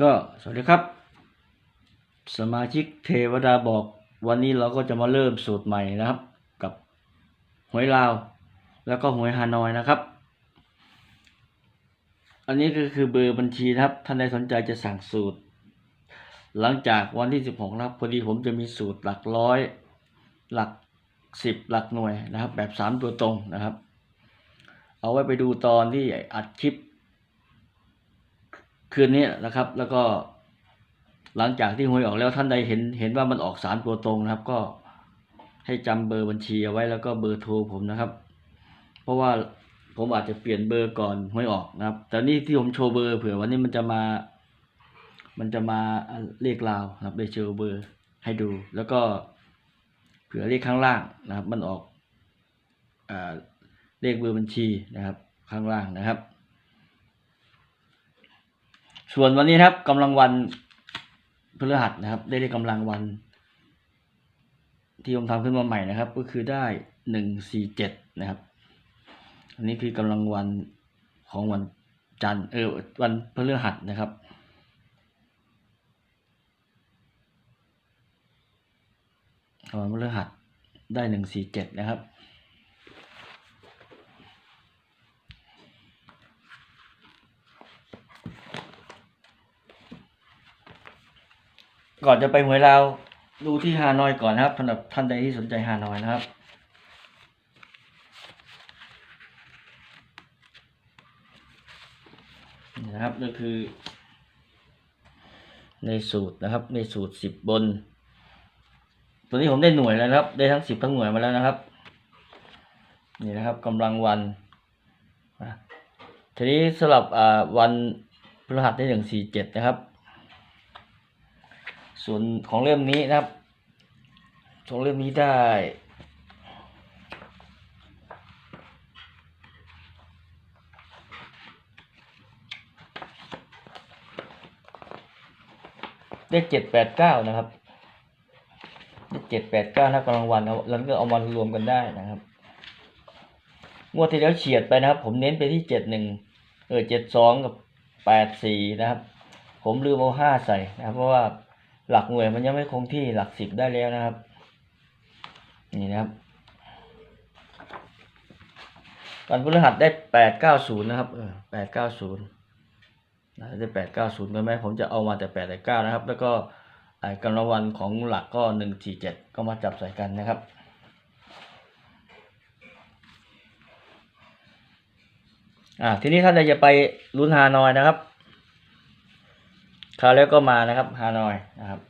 ก็สวัสดีครับ สมาชิกเทวดาบอกวันนี้เราก็จะมาเริ่มสูตรใหม่นะครับ กับหวยลาว แล้วก็หวยฮานอยนะครับ อันนี้ก็คือเบอร์บัญชีนะครับ ท่านใดสนใจจะสั่งสูตร หลังจากวันที่ 16นะครับพอดีผมจะมีสูตรหลักร้อย หลักสิบหลักหน่วยนะครับ แบบสามตัวตรงนะครับ เอาไว้ไปดูตอนที่อัดคลิป คืนนี้นะครับ แล้วก็หลังจากที่หวยออกแล้วท่านใดเห็นเห็นว่ามันออกสามตัวตรงนะครับ ก็ให้จำเบอร์บัญชีเอาไว้แล้วก็เบอร์โทรผมนะครับ เพราะว่าผมอาจจะเปลี่ยนเบอร์ก่อนหวยออกนะครับ แต่นี่ที่ผมโชว์เบอร์เผื่อวันนี้มันจะมา มันจะมาเลขลาวนะครับได้โชว์เบอร์ให้ดู แล้วก็เผื่อเลขข้างล่างนะครับ มันออกอเลขเบอร์บัญชีนะครับ ข้างล่างนะครับ ส่วนวันนี้นะครับกำลังวันพฤหัสนะครับ ได้เลขกำลังวัน ที่ผมทำขึ้นมาใหม่นะครับ ก็คือได้หนึ่งสี่เจ็ดนะครับ อันนี้คือกำลังวันของวันจันทร์เออวันพฤหัสนะครับวันพฤหัสได้หนึ่งสี่เจ็ดนะครับ ก่อนจะไปหวยลาวดูที่ฮานอยก่อนนะครับสำหรับท่านใดที่สนใจฮานอยนะครับนะครับก็คือ ในสูตรนะครับ ในสูตรสิบบน ตัวนี้ผมได้หน่วยแล้วนะครับ ได้ทั้งสิบทั้งหน่วยมาแล้วนะครับ นี่นะครับกำลังวันทีนี้สำหรับวันพฤหัสได้หนึ่งสี่เจ็ดนะครับ ส่วนของเล่มนี้นะครับของเล่มนี้ได้ได้เจ็ดแปดเก้านะครับได้เจ็ดแปดเก้านะกำลังวันเอาแล้วก็เอามารวมกันได้นะครับ งวดที่แล้วเฉียดไปนะครับ ผมเน้นไปที่เจ็ดหนึ่งเออเจ็ดสองกับแปดสี่นะครับ ผมลืมเอาห้าใส่นะครับเพราะว่า หลักหน่วยมันยังไม่คงที่หลักสิบได้แล้วนะครับ นี่นะครับ วันพฤหัสได้แปดเก้าศูนย์นะครับเออแปดเก้าศูนย์ได้แปดเก้าศูนย์ไปไหมผมจะเอามาแต่แปดแต่เก้านะครับ แล้วก็ไอ้กำลังวันของหลักก็หนึ่งสี่เจ็ดก็มาจับใส่กันนะครับอ่าทีนี้ท่านใดจะไปลุ้นฮานอยนะครับ คราวแล้วก็มานะครับฮานอยนะครับ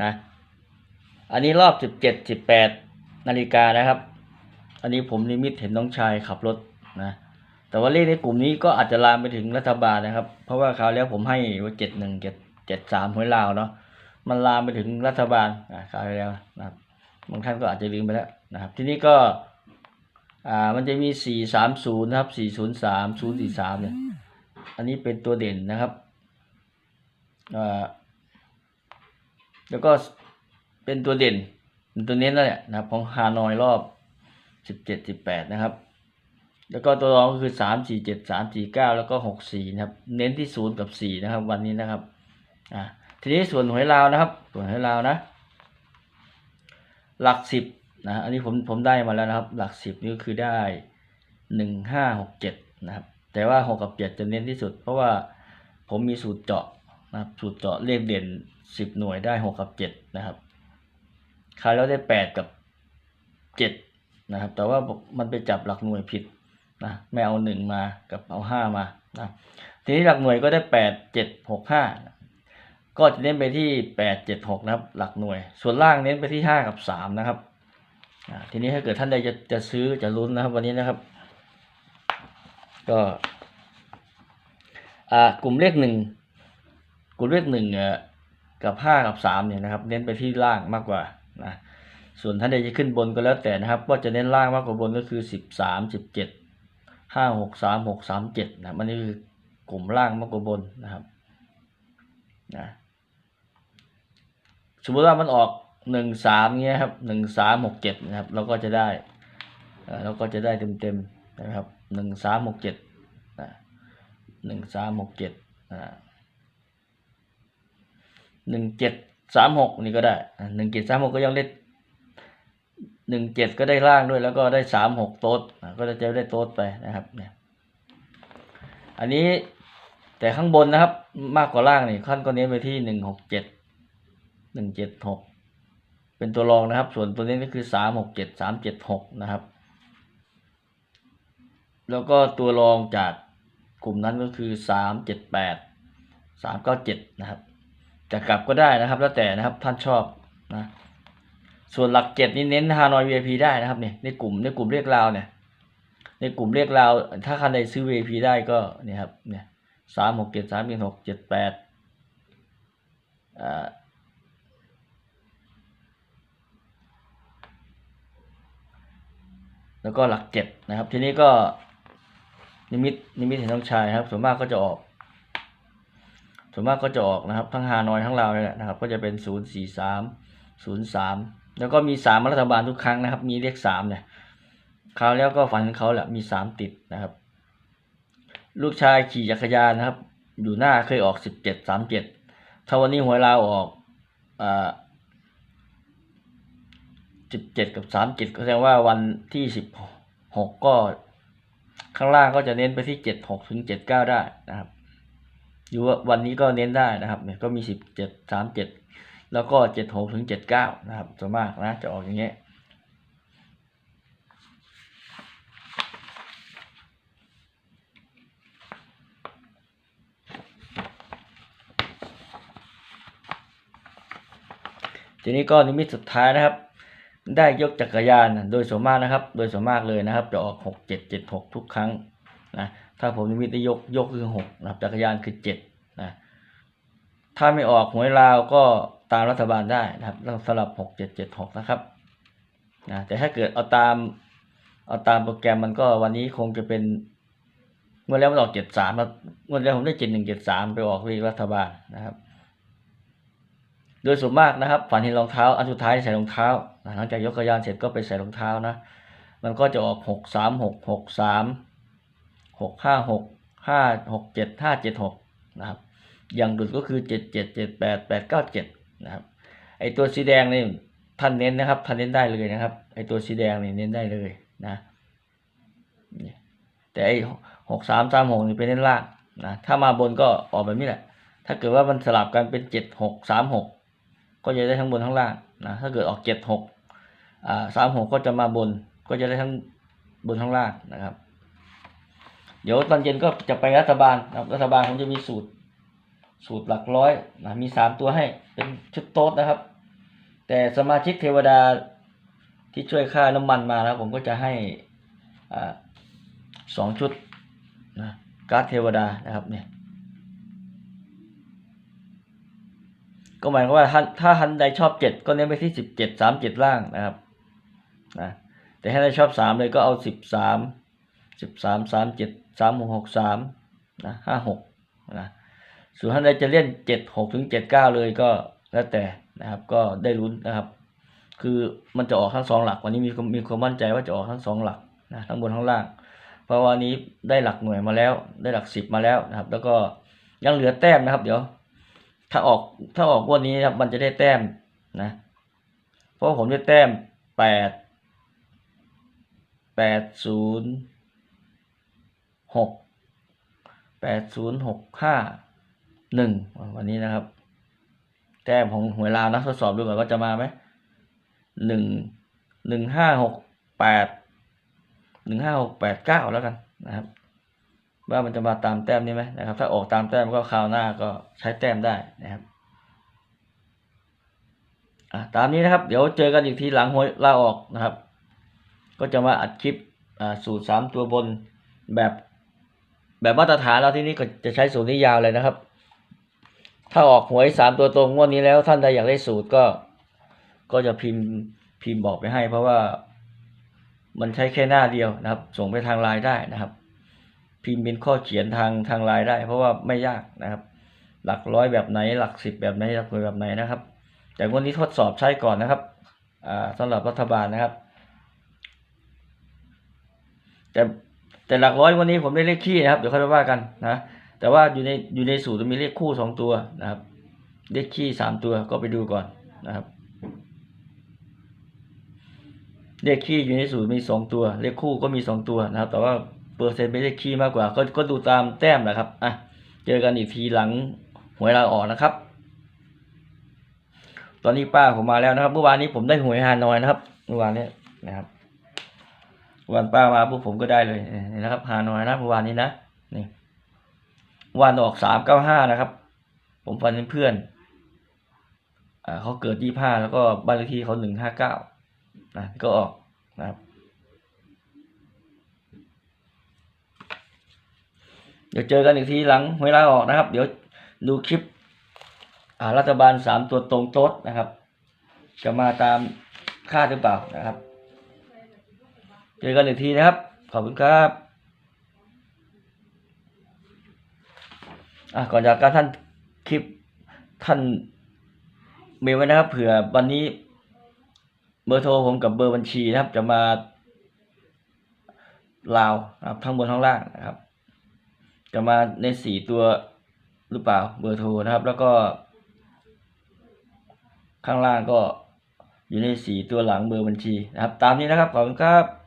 นะอันนี้รอบสิบเจ็ดสิบแปดนาฬิกานะครับ อันนี้ผมนิมิตเห็นน้องชายขับรถนะแต่ว่าเลขในกลุ่มนี้ก็อาจจะลามไปถึงรัฐบาลนะครับ เพราะว่าคราวแล้วผมให้ว่าเจ็ดหนึ่งเจ็ดเจ็ดสามหวยลาวเนาะมันลามไปถึงรัฐบาลอ่าคราวแล้วนะครับบางท่านก็อาจจะลืมไปแล้วนะครับ ทีนี้ก็ อ่ามันจะมีสี่สามศูนย์นะครับสี่ศูนย์สามศูนย์สี่สามเนี่ย อันนี้เป็นตัวเด่นนะครับอ่าแล้วก็เป็นตัวเด่นตัวเน้นนั่นแหละนะครับของฮานอยรอบสิบเจ็ดสิบแปดนะครับ แล้วก็ตัวรองก็คือสามสี่เจ็ดสามสี่เก้าแล้วก็หกสี่นะครับ เน้นที่ศูนย์กับสี่นะครับ วันนี้นะครับอ่าทีนี้ส่วนหวยลาวนะครับ ส่วนหวยลาวนะ หลักสิบ นะอันนี้ผมผมได้มาแล้วนะครับ หลักสิบนี่ก็คือได้หนึ่งห้าหกเจ็ดนะครับ แต่ว่าหกกับเจ็ดจะเน้นที่สุด เพราะว่าผมมีสูตรเจาะนะครับสูตรเจาะเลขเด่นสิบหน่วยได้หกกับเจ็ดนะครับคราวแล้วได้แปดกับเจ็ดนะครับ แต่ว่ามันไปจับหลักหน่วยผิดนะไม่เอาหนึ่งมากับเอาห้ามานะทีนี้หลักหน่วยก็ได้แปดเจ็ดหกห้าก็จะเน้นไปที่แปดเจ็ดหกนะครับ หลักหน่วย ส่วนล่างเน้นไปที่ห้ากับสามนะครับ ทีนี้ถ้าเกิดท่านใดจะจะซื้อจะลุ้นนะครับวันนี้นะครับ ก็อ่ากลุ่มเลขหนึ่งกลุ่มเลขหนึ่งอ่อกับห้ากับสามเนี่ยนะครับ เน้นไปที่ล่างมากกว่านะส่วนท่านใดจะขึ้นบนก็แล้วแต่นะครับ ว่าจะเน้นล่างมากกว่าบนก็คือสิบสามสิบเจ็ดห้าหกสามหกสามเจ็ดนะมันนี่คือกลุ่มล่างมากกว่าบนนะครับนะสมมติว่ามันออก หนึ่งสามเงี้ยครับหนึ่งสามหกเจ็ดนะครับ เราก็จะได้เราก็จะได้เต็มเต็มๆนะครับหนึ่งสามหกเจ็ดหนึ่งสามหกเจ็ดหนึ่งเจ็ดสามหกนี่ก็ได้หนึ่งเจ็ดสามหกก็ยังได้หนึ่งเจ็ดก็ได้ล่างด้วยแล้วก็ได้สามหกโต๊ดอะก็จะได้โต๊ดไปนะครับเนี่ยอันนี้แต่ข้างบนนะครับมากกว่าล่างนี่ขั้นก็เน้นไปที่หนึ่งหกเจ็ดหนึ่งเจ็ดหก เป็นตัวรองนะครับ ส่วนตัวนี้ก็คือสามหกเจ็ดสามเจ็ดหกนะครับ แล้วก็ตัวรองจากกลุ่มนั้นก็คือสามเจ็ดแปดสามเก้าเจ็ดนะครับจะกลับก็ได้นะครับ แล้วแต่นะครับท่านชอบนะส่วนหลักเจ็ดนี่เน้นฮานอย VIP ได้นะครับเนี่ยในกลุ่มในกลุ่มเรียกราวเนี่ยในกลุ่มเรียกราวถ้าใครใดซื้อ VIP ได้ก็เนี่ยครับเนี่ยสามหกเจ็ดสามเจ็ดหกเจ็ดแปดอ่า แล้วก็หลักเจ็ดนะครับ ทีนี้ก็นิมิตนิมิตเห็นน้องชายครับ ส่วนมากก็จะออก ส่วนมากก็จะออกนะครับ ทั้งฮานอยทั้งลาวนี่แหละนะครับ ก็จะเป็นศูนย์สี่สามศูนย์สามแล้วก็มีสามรัฐบาลทุกครั้งนะครับ มีเลขสามเนี่ยคราวแล้วก็ฝันของเขาแหละมีสามติดนะครับ ลูกชายขี่จักรยานนะครับ อยู่หน้าเคยออกสิบเจ็ดสามเจ็ดถ้าวันนี้หวยลาวออกอ่า สิบเจ็ดกับสามเจ็ดก็แสดงว่าวันที่สิบหกก็ข้างล่างก็จะเน้นไปที่เจ็ดหกถึงเจ็ดเก้าได้นะครับอยู่ว่าวันนี้ก็เน้นได้นะครับเนี่ยก็มีสิบเจ็ดสามเจ็ดแล้วก็เจ็ดหกถึงเจ็ดเก้านะครับส่วนมากนะจะออกอย่างเงี้ยทีนี้ก็นิมิตสุดท้ายนะครับ ได้ยกจักรยานโดยส่วนมากนะครับ โดยส่วนมากเลยนะครับ จะออกหกเจ็ดเจ็ดหกทุกครั้งนะถ้าผมนิมิตได้ยกยกคือหกนะครับจักรยานคือเจ็ดนะถ้าไม่ออกหวยลาวก็ตามรัฐบาลได้นะครับต้องสลับหกเจ็ดเจ็ดหกนะครับนะแต่ถ้าเกิดเอาตามเอาตามโปรแกรมมันก็วันนี้คงจะเป็นเมื่อแล้วมันออกเจ็ดสามเมื่อแล้วผมได้เจ็ดหนึ่งเจ็ดสามไปออกเลขรัฐบาลนะครับ โดยส่วนมากนะครับ ฝันเห็นรองเท้าอันสุดท้ายใส่รองเท้า หลังจากยกกระยานเสร็จก็ไปใส่รองเท้านะ มันก็จะออกหกสามหกหกสามหกห้าหกห้าหกเจ็ดห้าเจ็ดหกนะครับ อย่างดุดก็คือเจ็ดเจ็ดเจ็ดแปดแปดเก้าเจ็ดนะครับ ไอตัวสีแดงนี่ท่านเน้นนะครับท่านเน้นได้เลยนะครับ ไอตัวสีแดงนี่เน้นได้เลยนะแต่ไอหกสามสามหกนี่เป็นเน้นล่างนะถ้ามาบนก็ออกแบบนี้แหละ ถ้าเกิดว่ามันสลับกันเป็นเจ็ดหกสามหกก็จะได้ทั้งบนทั้งล่าง นะถ้าเกิดออกเจ็ดหกอ่าสามหกก็จะมาบนก็จะได้ทั้งบนทั้งล่างนะครับ เดี๋ยวตอนเย็นก็จะไปรัฐบาลนะรัฐบาลผมจะมีสูตร สูตรหลักร้อยนะมีสามตัวให้เป็นชุดโต๊ดนะครับ แต่สมาชิกเทวดาที่ช่วยค่าน้ำมันมาแล้วผมก็จะให้อสองชุดนะการ์ดเทวดานะครับเนี่ย ก็หมายความว่าถ้าถ้าท่านใดชอบเจ็ดก็เน้นไปที่สิบเจ็ดสามเจ็ดล่างนะครับนะแต่ถ้าใดชอบสามเลยก็เอาสิบสามสิบสามสามเจ็ดสามหกหกสามนะห้าหกนะส่วนท่านใดจะเล่นเจ็ดหกถึงเจ็ดเก้าเลยก็แล้วแต่นะครับก็ได้ลุ้นนะครับ คือมันจะออกทั้งสองหลักวันนี้มีมีความมั่นใจว่าจะออกทั้งสองหลักนะทั้งบนทั้งล่าง เพราะวันนี้ได้หลักหน่วยมาแล้ว ได้หลักสิบมาแล้วนะครับ แล้วก็ยังเหลือแต้มนะครับ เดี๋ยว ถ้าออกถ้าออกงวันนี้ครับ มันจะได้แต้มนะ เพราะผมได้แต้มแปดแปดศูนย์หกแปดศูนย์หกห้าหนึ่งวันนี้นะครับ แต้มของหวยลาวนะทดสอบดูก่อนว่าจะมาไหมหนึ่งหนึ่งห้าหกแปดหนึ่งห้าหกแปดเก้าแล้วกันนะครับ ว่ามันจะมาตามแต้มนี้ไหมนะครับ ถ้าออกตามแต้มก็คราวหน้าก็ใช้แต้มได้นะครับตามนี้นะครับ เดี๋ยวเจอกันอีกทีหลังหวยลาออกนะครับ ก็จะมาอัดคลิปสูตรสามตัวบนแบบแบบมาตรฐานเราที่นี่ก็จะใช้สูตรนี้ยาวเลยนะครับ ถ้าออกหวยสามตัวตรงงวดนี้แล้วท่านใดอยากได้สูตรก็ ก็จะพิมพ์พิมพ์บอกไปให้ เพราะว่ามันใช้แค่หน้าเดียวนะครับ ส่งไปทางไลน์ได้นะครับ พิมพ์เป็นข้อเขียนทางทางไลน์ได้ เพราะว่าไม่ยากนะครับ หลักร้อยแบบไหนหลักสิบแบบไหนหลักหน่วยแบบไหนนะครับ แต่วันนี้ทดสอบใช้ก่อนนะครับอ่าสำหรับรัฐบาลนะครับ แต่แต่หลักร้อยวันนี้ผมได้เลขขี้นะครับเดี๋ยวค่อยว่ากันนะแต่ว่าอยู่ในอยู่ในสูตรมีเลขคู่สองตัวนะครับ เลขขี้สามตัวก็ไปดูก่อนนะครับ เลขขี้อยู่ในสูตรมีสองตัว เลขคู่ก็มีสองตัวนะครับ แต่ว่า เปอร์เซ็นต์เป็นเลขขี้มากกว่า ก็ก็ดูตามแต้มนะครับอะเจอกันอีกทีหลังหวยเราออกนะครับ ตอนนี้ป้าผมมาแล้วนะครับ เมื่อวานนี้ผมได้หวยฮานอยนะครับเมื่อวานนี้นะครับวันป้ามาปุ๊บผมก็ได้เลยนี่นะครับฮานอยนะเมื่อวานนี้นะนี่วันออกสามเก้าห้านะครับ ผมฟันเป็นเพื่อนอ่าเขาเกิดยี่ห้าแล้วก็บ้านเลขที่เขาหนึ่งห้าเก้านะก็ออกนะครับ เดี๋ยวเจอกันอีกทีหลังเวลาออกนะครับ เดี๋ยวดูคลิปรัฐบาลสามตัวตรงโต๊ดนะครับ จะมาตามคาดหรือเปล่านะครับ เจอกันอีกทีนะครับ ขอบคุณครับก่อนจากการท่านคลิปท่านเมลไว้นะครับเผื่อวันนี้เบอร์โทรผมกับเบอร์บัญชีนะครับ จะมาลาวนะครับทั้งบนทั้งล่างนะครับ จะมาในสี่ตัวหรือเปล่าเบอร์โทรนะครับ แล้วก็ ข้างล่างก็อยู่ในสีตัวหลังเบอร์บัญชีนะครับ ตามนี้นะครับขอบคุณครับ